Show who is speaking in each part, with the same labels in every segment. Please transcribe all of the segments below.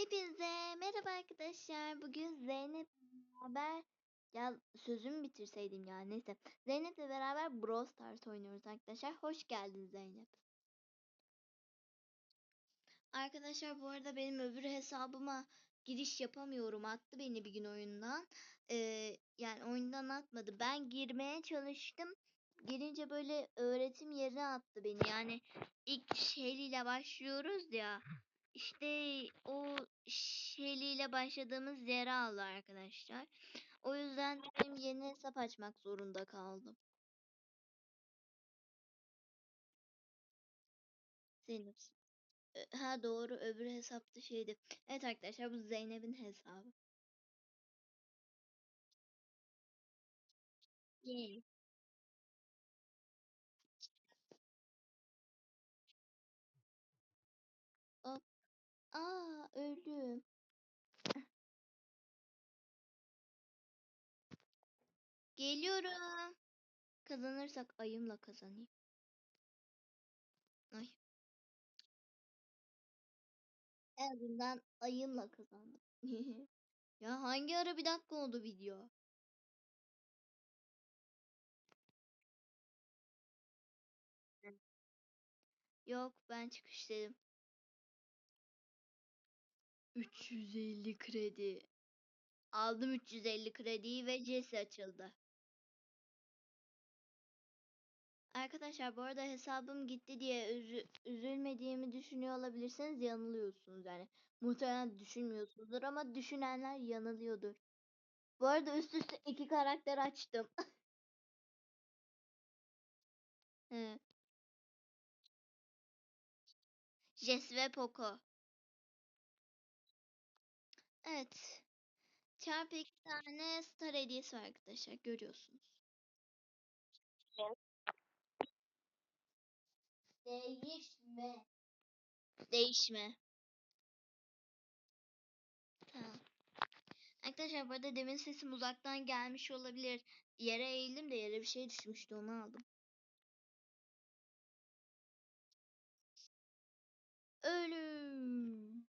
Speaker 1: Hepinize merhaba arkadaşlar. Bugün Zeynep beraber ya sözümü bitirseydim ya neyse. Zeynep'le beraber Brawl Stars oynuyoruz arkadaşlar. Hoş geldin Zeynep. Arkadaşlar bu arada benim öbür hesabıma giriş yapamıyorum. Attı beni bir gün oyundan. Ee, yani oyundan atmadı. Ben girmeye çalıştım. Girince böyle öğretim yerine attı beni. Yani ilk şeyliyle başlıyoruz ya. İşte o şeyliyle başladığımız yere aldı arkadaşlar. O yüzden benim yeni hesap açmak zorunda kaldım. Zeynep. Ha doğru öbür hesapta şeydi. Evet arkadaşlar bu Zeynep'in hesabı. Yay. Hop. Aa öldüm. Geliyorum. Kazanırsak ayımla kazanayım. Ay. En azından ayımla kazandım. ya hangi ara bir dakika oldu video? Yok ben çıkış dedim. 350 kredi. Aldım 350 krediyi ve Jesse açıldı. Arkadaşlar bu arada hesabım gitti diye üzü- üzülmediğimi düşünüyor olabilirsiniz. Yanılıyorsunuz yani. Muhtemelen düşünmüyorsunuzdur ama düşünenler yanılıyordur. Bu arada üst üste iki karakter açtım. Jess ve Poco. Evet. Çarpı iki tane star hediyesi var arkadaşlar. Görüyorsunuz. Değişme. Değişme. Tamam. Arkadaşlar bu arada demin sesim uzaktan gelmiş olabilir. Yere eğildim de yere bir şey düşmüştü onu aldım. Ölüm.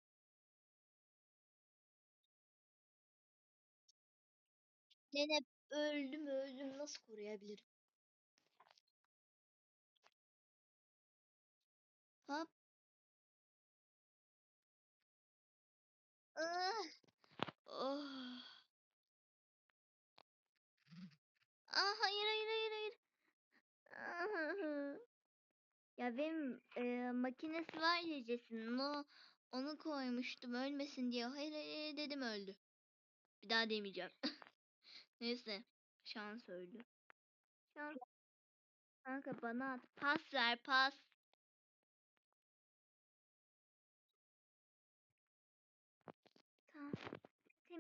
Speaker 1: Zeynep öldüm öldüm nasıl koruyabilirim? Hop. Ah. Oh. Ah hayır hayır hayır hayır. Ah. Ya benim e, makinesi var ya Jesse'nin o onu koymuştum ölmesin diye. Hayır hayır dedim öldü. Bir daha demeyeceğim. Neyse. Şans öldü. Şans. Kanka bana at. Pas ver pas.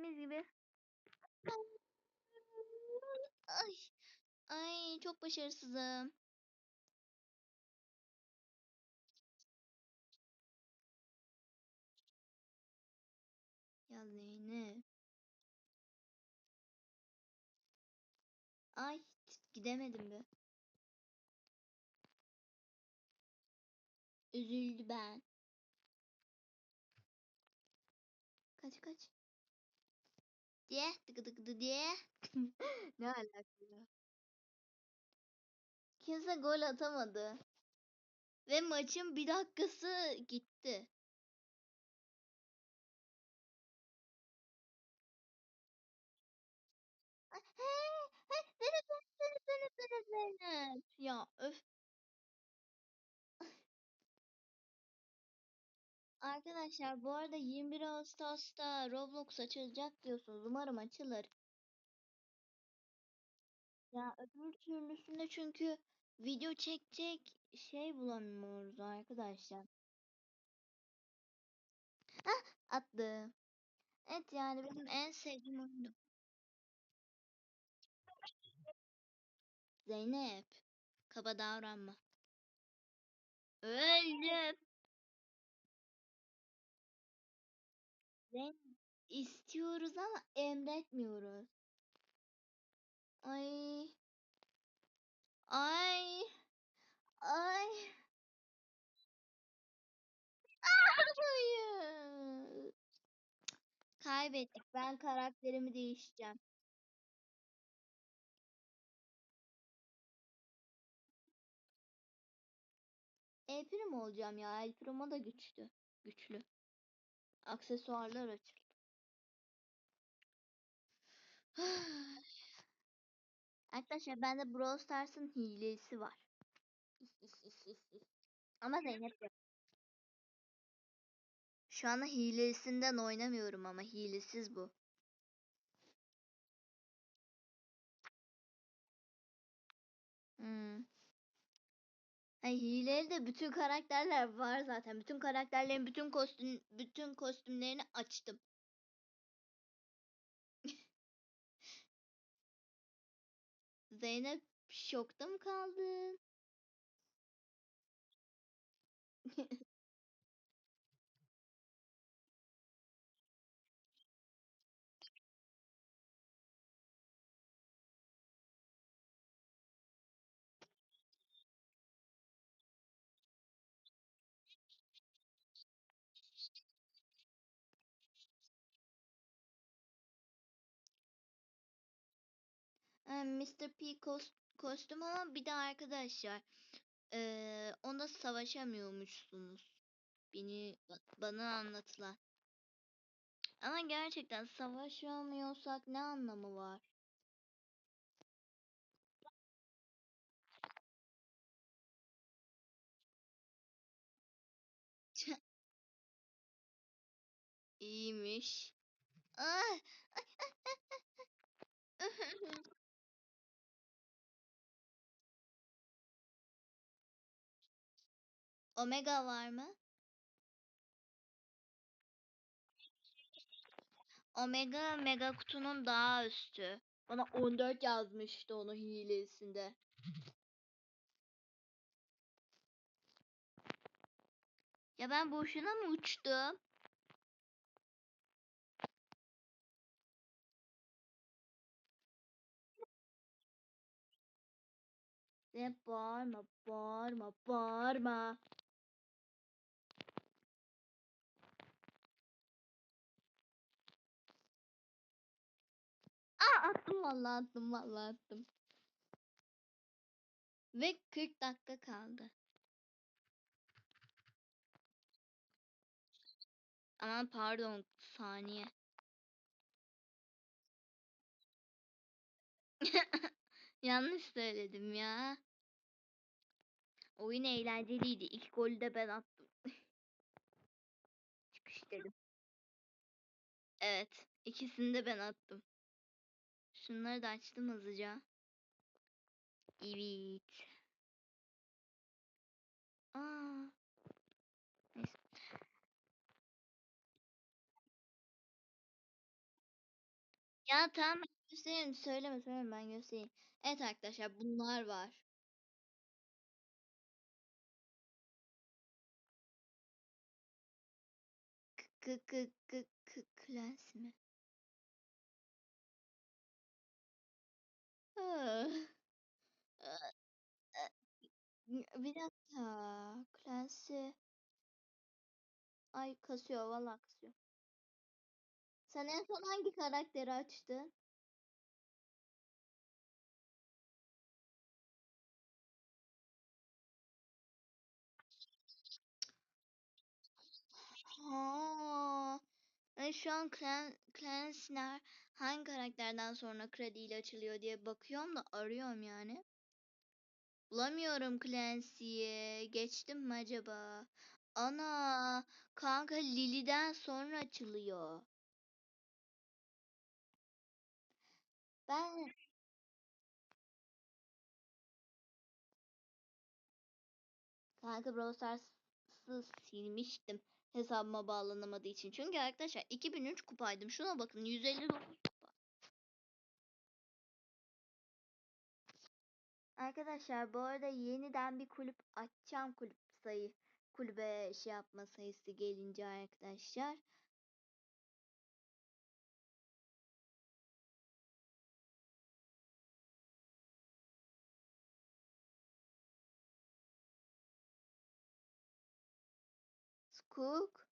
Speaker 1: Temiz gibi. Ay. Ay çok başarısızım. Ya Zeynep. Ay gidemedim be. Üzüldü ben. Kaç kaç. Diye tıkı tıkı diye. ne alaka ya? Kimse gol atamadı. Ve maçın bir dakikası gitti. Ay, He, he, Zeynep, Zeynep, Zeynep, Zeynep, Zeynep. Ya Arkadaşlar bu arada 21 Ağustos'ta Roblox açılacak diyorsunuz. Umarım açılır. Ya öbür türlüsünde çünkü video çekecek şey bulamıyoruz arkadaşlar. Hah attı. Evet yani benim en sevdiğim oyundu. Zeynep. Kaba davranma. Öldüm. Zeynep istiyoruz ama emretmiyoruz. Ay. Ay. Ay. Hayır. kaybettik. Ben karakterimi değişeceğim. El Primo olacağım ya. El Primo da güçlü. Güçlü. Aksesuarlar açıldı. Arkadaşlar bende Brawl Stars'ın hilesi var. ama Zeynep yok. Şu anda hilesinden oynamıyorum ama hilesiz bu. Hmm. Hayır, hileli de bütün karakterler var zaten. Bütün karakterlerin bütün kostüm bütün kostümlerini açtım. Zeynep şokta mı kaldın? Mr. P kos- kostüm ama bir de arkadaşlar ee, onda savaşamıyormuşsunuz. Beni ba- bana anlatılan. Ama gerçekten savaşamıyorsak ne anlamı var? İyiymiş. Ah! Omega var mı? Omega mega kutunun daha üstü. Bana 14 yazmıştı onu hilesinde. Ya ben boşuna mı uçtum? Ve bağırma, bağırma, bağırma. Aa attım vallahi attım vallahi attım. Ve 40 dakika kaldı. Aman pardon saniye. Yanlış söyledim ya. Oyun eğlenceliydi. İlk golü de ben attım. Çıkış dedim. Evet. ikisini de ben attım. Şunları da açtım hızlıca. Evet. Aa. Neyse. Ya tamam göstereyim. Söyleme söyleme ben göstereyim. Evet arkadaşlar bunlar var. K k k k klas mi? Bir dakika. Klasi. Ay kasıyor valla kasıyor. Sen en son hangi karakteri açtın? Ha. Ben şu an Clan, Clansner hangi karakterden sonra krediyle açılıyor diye bakıyorum da arıyorum yani. Bulamıyorum Clancy'yi. Geçtim mi acaba? Ana kanka Lily'den sonra açılıyor. Ben kanka Brawl Stars'ı silmiştim hesabıma bağlanamadığı için. Çünkü arkadaşlar 2003 kupaydım. Şuna bakın 159 kupa. Arkadaşlar bu arada yeniden bir kulüp açacağım kulüp sayı kulübe şey yapma sayısı gelince arkadaşlar. Scook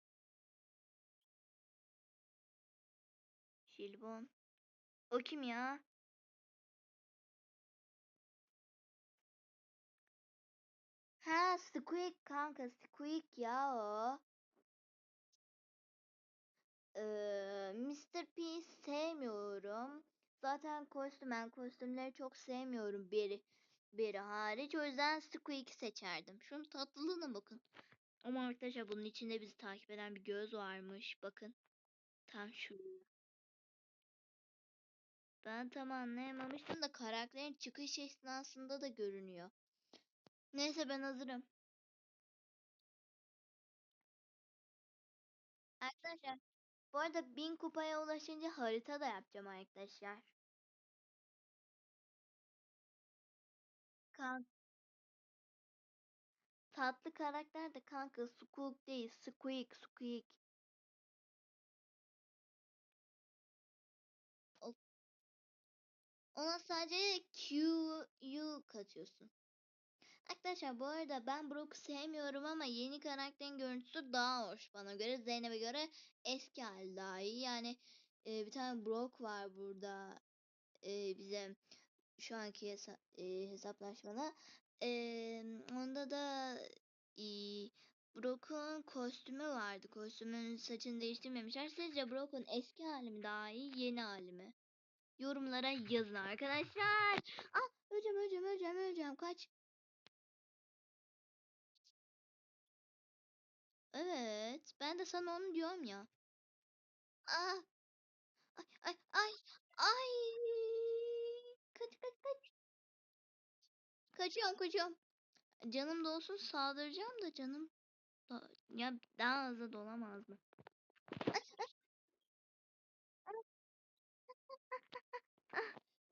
Speaker 1: Jelibon. O kim ya? Ha Squeak kanka Squeak ya o. Ee, Mr. P sevmiyorum. Zaten kostüm ben kostümleri çok sevmiyorum biri biri hariç. O yüzden Squeak'i seçerdim. Şunun tatlılığına bakın. Ama arkadaşlar bunun içinde bizi takip eden bir göz varmış. Bakın. Tam şu. Ben tam anlayamamıştım da karakterin çıkış esnasında da görünüyor. Neyse ben hazırım. Arkadaşlar bu arada 1000 kupaya ulaşınca harita da yapacağım arkadaşlar. Kan tatlı karakter de kanka Squeak değil. Squeak, Squeak. Ona sadece Q'yu katıyorsun. Arkadaşlar bu arada ben Brock'u sevmiyorum ama yeni karakterin görüntüsü daha hoş bana göre. Zeynep'e göre eski hali daha iyi. Yani e, bir tane Brock var burada e, bize şu anki hesa e, hesaplaşmada. E, Brock'un kostümü vardı. Kostümün saçını değiştirmemişler. Sizce Brock'un eski hali mi daha iyi, yeni hali mi? Yorumlara yazın arkadaşlar. Ah öleceğim öleceğim öleceğim öleceğim. Kaç. Evet. Ben de sana onu diyorum ya. Ah. Ay ay ay. Ay. Kaç kaç kaç. Kaçıyorum kaçıyorum. Canım da olsun saldıracağım da canım. Ya daha hızlı dolamaz mı?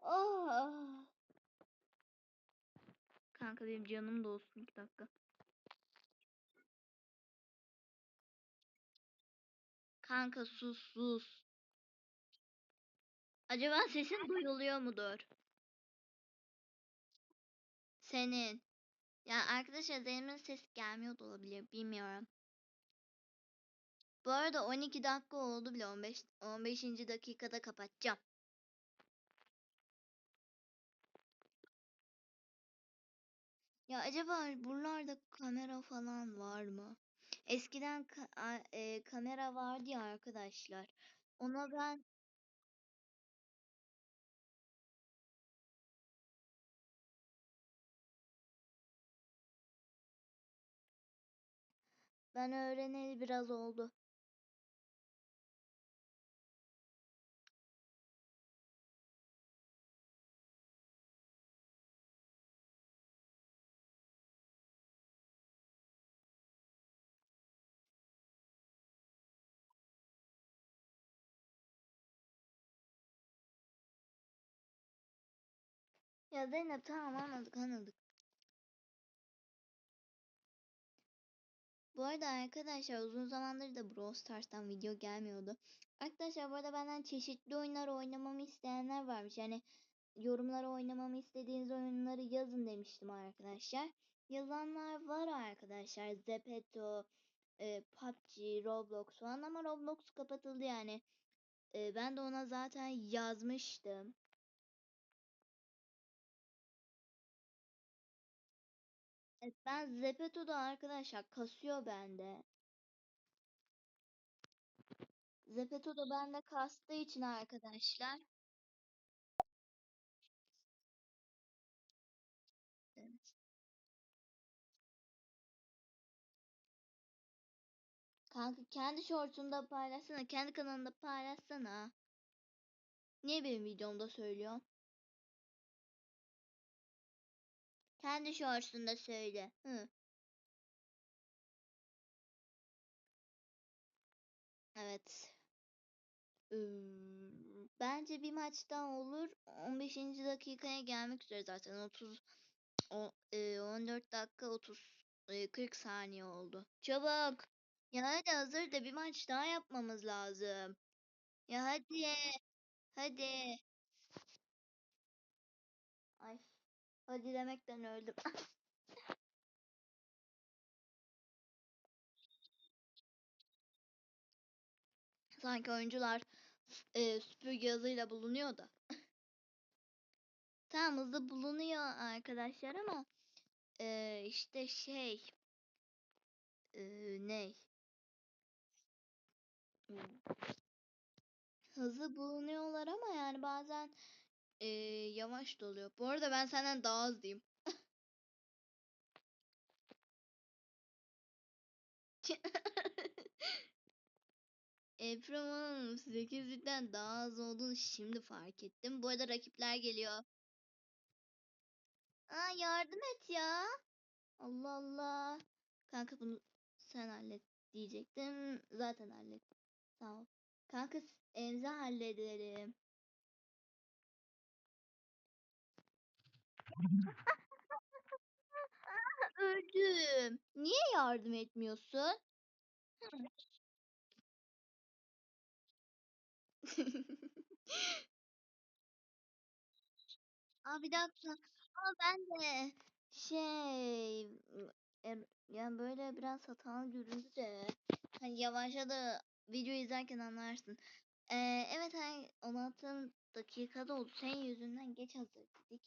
Speaker 1: Oh. Kanka benim canım da olsun iki dakika. Kanka sus sus. Acaba sesin duyuluyor mudur? Senin. Ya arkadaşlar Zeynep'in sesi gelmiyor da olabilir. Bilmiyorum. Bu arada 12 dakika oldu bile 15 15. dakikada kapatacağım. Ya acaba buralarda kamera falan var mı? Eskiden ka- e, kamera vardı ya arkadaşlar. Ona ben ben öğreneli biraz oldu. Ya Zeynep tamam anladık anladık. Bu arada arkadaşlar uzun zamandır da Brawl Stars'tan video gelmiyordu. Arkadaşlar bu arada benden çeşitli oyunlar oynamamı isteyenler varmış. Yani yorumlara oynamamı istediğiniz oyunları yazın demiştim arkadaşlar. Yazanlar var arkadaşlar. Zepeto, e, PUBG, Roblox falan ama Roblox kapatıldı yani. E, ben de ona zaten yazmıştım. Evet, ben Zepeto'da arkadaşlar kasıyor bende. Zepeto'da bende kastığı için arkadaşlar. Kanka kendi shortunda paylaşsana. Kendi kanalında paylaşsana. Niye benim videomda söylüyorsun? Kendi shortsunda söyle. Hı. Evet. Bence bir maç daha olur. 15. dakikaya gelmek üzere zaten. 30 o, e, 14 dakika 30 e, 40 saniye oldu. Çabuk. Ya hadi hazır da bir maç daha yapmamız lazım. Ya hadi. Hadi. Hadi demekten öldüm. Sanki oyuncular e, süpürge hızıyla bulunuyor da. Tamam hızlı bulunuyor arkadaşlar ama e, işte şey e, ne? Hmm. Hızlı bulunuyorlar ama yani bazen e, yavaş da oluyor. Bu arada ben senden daha hızlıyım. Eframan'ın 8'likten daha az olduğunu şimdi fark ettim. Bu arada rakipler geliyor. Aa yardım et ya. Allah Allah. Kanka bunu sen hallet diyecektim. Zaten hallet. Sağ ol. Kanka s- emzi Öldüm. Niye yardım etmiyorsun? Aa bir dakika. Aa ben de şey yani böyle biraz hatalı göründü de hani yavaşladı video izlerken anlarsın. Ee, evet ay 16 dakikada oldu. Senin yüzünden geç hazırladık.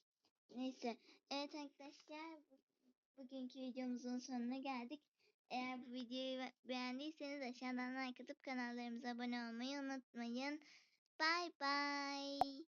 Speaker 1: Neyse. Evet arkadaşlar bu- bugünkü videomuzun sonuna geldik. Eğer bu videoyu be- beğendiyseniz aşağıdan like atıp kanallarımıza abone olmayı unutmayın. Bye bye.